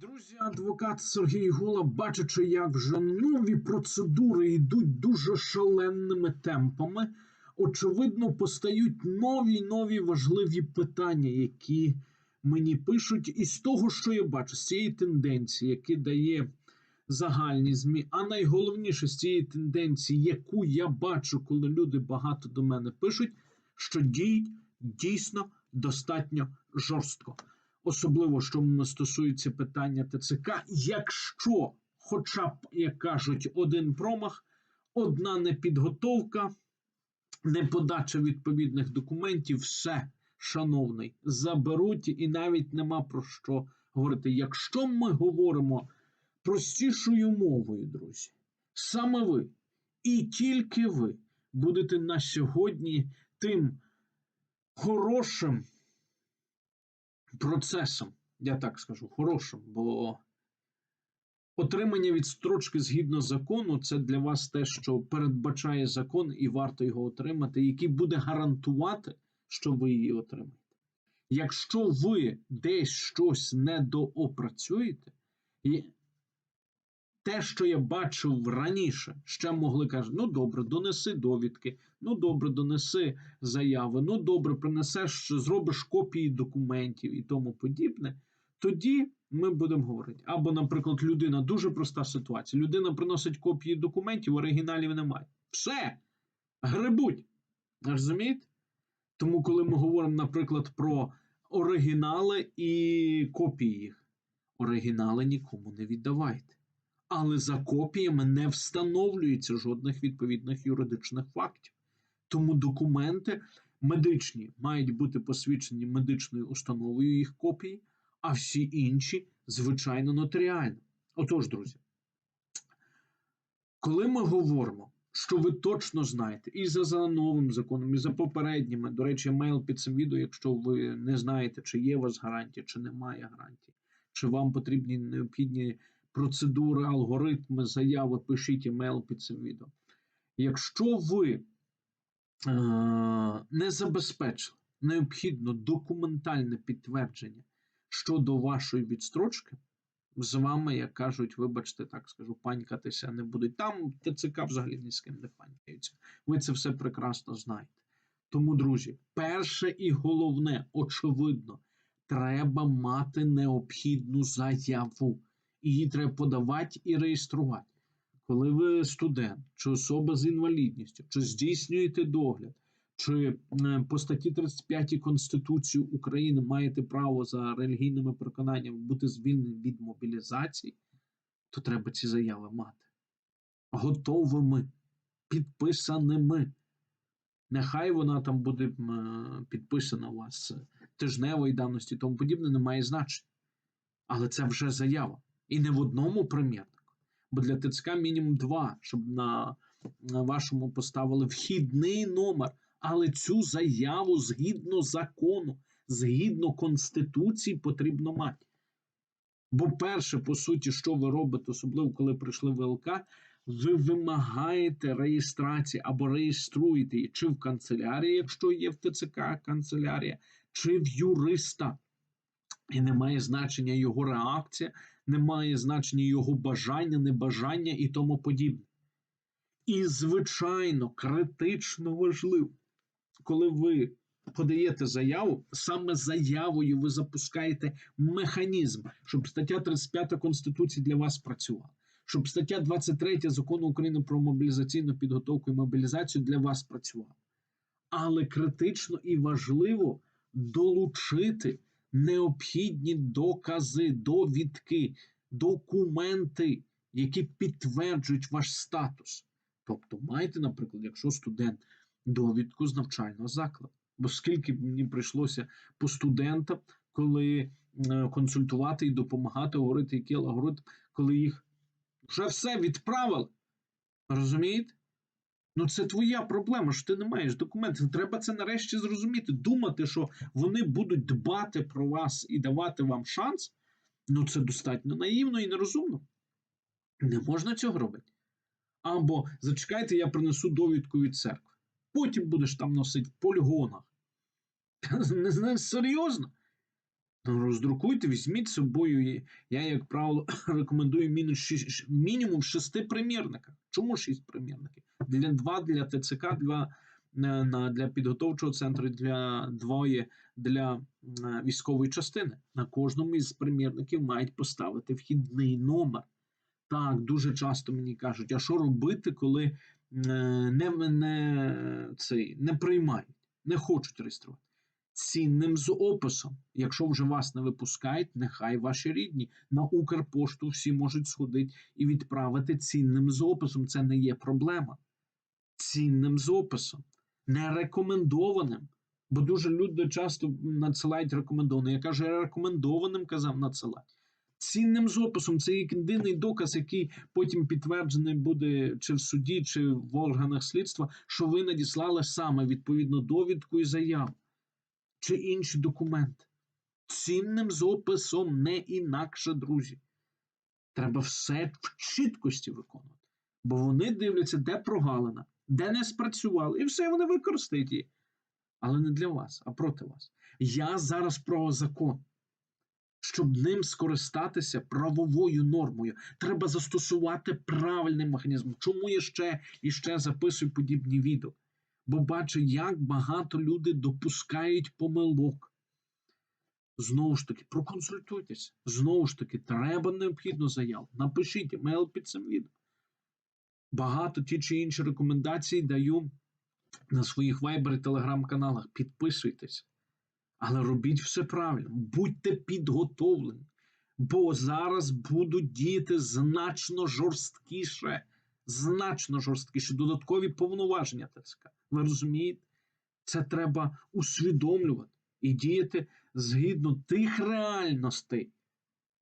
Друзі, адвокат Сергій Гула, бачачи, як вже нові процедури йдуть дуже шаленими темпами, очевидно, постають нові нові важливі питання, які мені пишуть, і з того, що я бачу, з цієї тенденції, які дає загальні змі, а найголовніше з цієї тенденції, яку я бачу, коли люди багато до мене пишуть, що діють дійсно достатньо жорстко особливо що стосується питання ТЦК, якщо, хоча б, як кажуть, один промах, одна непідготовка, неподача відповідних документів, все, шановний, заберуть і навіть нема про що говорити. Якщо ми говоримо простішою мовою, друзі, саме ви і тільки ви будете на сьогодні тим хорошим процесом, я так скажу, хорошим, бо отримання відстрочки згідно закону це для вас те, що передбачає закон, і варто його отримати, який буде гарантувати, що ви її отримаєте. Якщо ви десь щось недоопрацюєте, те, що я бачив раніше, ще могли казати, ну добре, донеси довідки, ну добре, донеси заяви, ну добре, принесеш, зробиш копії документів і тому подібне. Тоді ми будемо говорити. Або, наприклад, людина дуже проста ситуація. Людина приносить копії документів, оригіналів немає. Все, грибуть. Розумієте? Тому, коли ми говоримо, наприклад, про оригінали і копії їх, оригінали нікому не віддавайте але за копіями не встановлюється жодних відповідних юридичних фактів. Тому документи медичні мають бути посвідчені медичною установою їх копії, а всі інші, звичайно, нотаріально. Отож, друзі, коли ми говоримо, що ви точно знаєте, і за, за новим законом, і за попередніми, до речі, мейл під цим відео, якщо ви не знаєте, чи є у вас гарантія, чи немає гарантії, чи вам потрібні необхідні процедури, алгоритми, заяви, пишіть емейл під цим відео. Якщо ви е, не забезпечили необхідно документальне підтвердження щодо вашої відстрочки, з вами, як кажуть, вибачте, так скажу, панькатися не будуть. Там ТЦК взагалі ні з ким не панькаються. Ви це все прекрасно знаєте. Тому, друзі, перше і головне, очевидно, треба мати необхідну заяву її треба подавати і реєструвати. Коли ви студент, чи особа з інвалідністю, чи здійснюєте догляд, чи е, по статті 35 Конституції України маєте право за релігійними переконаннями бути звільненим від мобілізації, то треба ці заяви мати. Готовими, підписаними. Нехай вона там буде е, підписана у вас тижневої давності і тому подібне, не має значення. Але це вже заява. І не в одному примірнику. Бо для ТЦК мінімум два, щоб на, вашому поставили вхідний номер. Але цю заяву згідно закону, згідно Конституції, потрібно мати. Бо, перше, по суті, що ви робите, особливо коли прийшли в ЛК, ви вимагаєте реєстрації або реєструєте її чи в канцелярії, якщо є в ТЦК канцелярія, чи в юриста. І не має значення його реакція, не має значення його бажання, небажання і тому подібне. І, звичайно, критично важливо, коли ви подаєте заяву, саме заявою ви запускаєте механізм, щоб стаття 35 Конституції для вас працювала, щоб стаття 23 закону України про мобілізаційну підготовку і мобілізацію для вас працювала. Але критично і важливо долучити необхідні докази, довідки, документи, які підтверджують ваш статус. Тобто, маєте, наприклад, якщо студент довідку з навчального закладу. Бо скільки мені прийшлося по студентам, коли е, консультувати і допомагати, говорити, який алгоритм, коли їх вже все відправили. Розумієте? Ну, це твоя проблема, що ти не маєш документів. Треба це нарешті зрозуміти. Думати, що вони будуть дбати про вас і давати вам шанс. Ну, це достатньо наївно і нерозумно. Не можна цього робити. Або зачекайте, я принесу довідку від церкви. Потім будеш там носити в полігонах. Не знаю, серйозно. Ну, роздрукуйте, візьміть з собою. Я, як правило, рекомендую мінімум шести примірниках. Чому шість примірників? Для два для ТЦК, два е, на для підготовчого центру, для двоє для військової частини. На кожному із примірників мають поставити вхідний номер. Так, дуже часто мені кажуть, а що робити, коли е, не, не, цей, не приймають, не хочуть реєструвати. Цінним з описом. Якщо вже вас не випускають, нехай ваші рідні на Укрпошту всі можуть сходити і відправити цінним з описом. Це не є проблема. Цінним з описом, не рекомендованим. Бо дуже люди часто надсилають рекомендованим. Я кажу, я рекомендованим казав надсилати. Цінним з описом це єдиний доказ, який потім підтверджений буде чи в суді, чи в органах слідства, що ви надіслали саме відповідну довідку і заяву чи інші документи. Цінним з описом не інакше, друзі. Треба все в чіткості виконувати. Бо вони дивляться, де прогалина, де не спрацювали, і все вони використають її. Але не для вас, а проти вас. Я зараз про закон. Щоб ним скористатися правовою нормою, треба застосувати правильний механізм. Чому я ще і ще записую подібні відео? Бо бачу, як багато люди допускають помилок. Знову ж таки, проконсультуйтеся. Знову ж таки, треба необхідну заяву. Напишіть емейл під цим відео. Багато ті чи інші рекомендації даю на своїх вайбер і телеграм-каналах. Підписуйтесь. Але робіть все правильно, будьте підготовлені, бо зараз будуть діяти значно жорсткіше, значно жорсткіше, додаткові повноваження ТЦК. Ви розумієте? Це треба усвідомлювати і діяти згідно тих реальностей,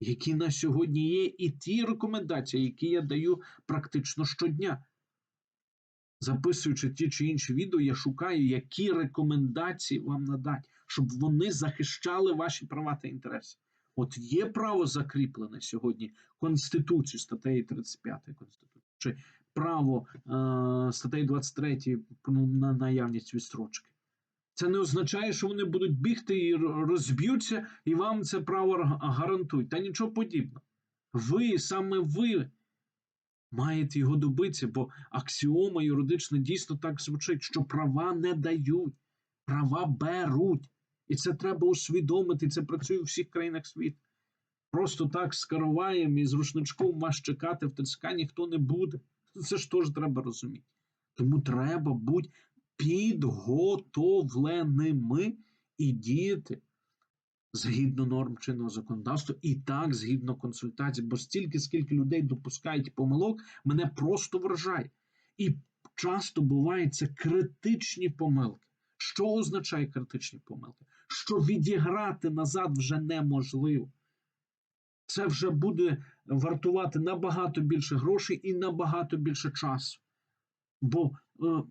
які на сьогодні є, і ті рекомендації, які я даю практично щодня. Записуючи ті чи інші відео, я шукаю, які рекомендації вам надати, щоб вони захищали ваші права та інтереси. От є право закріплене сьогодні Конституцією статтею 35 Конституції, чи право е, статтею 23 ну, на наявність відстрочки. Це не означає, що вони будуть бігти і розб'ються, і вам це право гарантують. Та нічого подібного. Ви, саме ви маєте його добитися, бо аксіома юридична дійсно так звучить, що права не дають, права беруть. І це треба усвідомити. Це працює у всіх країнах світу. Просто так з караваєм і з рушничком вас чекати в ТЦК ніхто не буде. Це ж теж треба розуміти. Тому треба бути підготовленими і діяти згідно норм чинного законодавства, і так згідно консультацій. Бо стільки, скільки людей допускають помилок, мене просто вражає. І часто бувають це критичні помилки. Що означає критичні помилки? Що відіграти назад вже неможливо. Це вже буде вартувати набагато більше грошей і набагато більше часу. Бо е,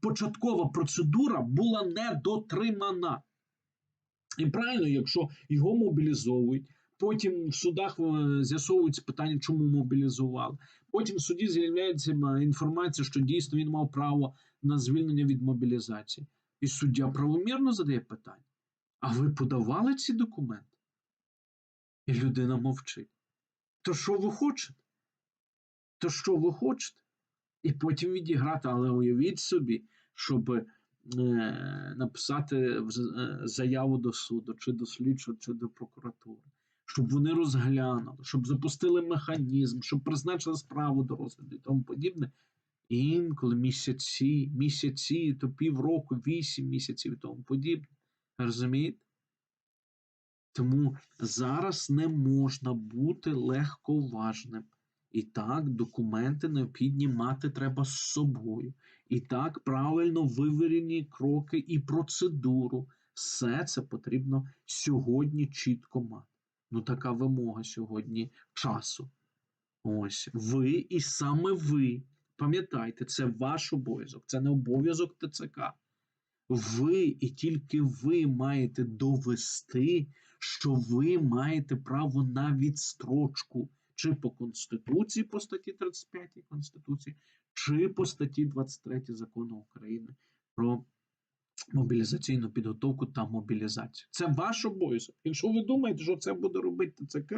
початкова процедура була не дотримана. І правильно, якщо його мобілізовують, потім в судах е, з'ясовується питання, чому мобілізували. Потім в суді з'являється інформація, що дійсно він мав право на звільнення від мобілізації. І суддя правомірно задає питання: а ви подавали ці документи? І людина мовчить. То що ви хочете? То що ви хочете? І потім відіграти, але уявіть собі, щоб е, написати е, заяву до суду, чи до слідчого, чи до прокуратури, щоб вони розглянули, щоб запустили механізм, щоб призначили справу до розгляду і тому подібне. Інколи місяці, місяці, то півроку, вісім місяців і тому подібне. Розумієте? Тому зараз не можна бути легковажним. І так, документи необхідні мати треба з собою. І так, правильно вивірені кроки і процедуру. Все це потрібно сьогодні чітко мати. Ну, така вимога сьогодні часу. Ось ви і саме ви. Пам'ятайте, це ваш обов'язок, це не обов'язок ТЦК. Ви і тільки ви маєте довести, що ви маєте право на відстрочку чи по Конституції по статті 35 Конституції, чи по статті 23 закону України про мобілізаційну підготовку та мобілізацію. Це ваш обов'язок. Якщо ви думаєте, що це буде робити ТЦК,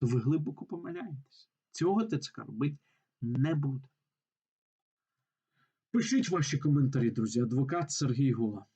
то ви глибоко помиляєтесь. Цього ТЦК робити не буде. Пишіть ваші коментарі, друзі. Адвокат Сергій Гула.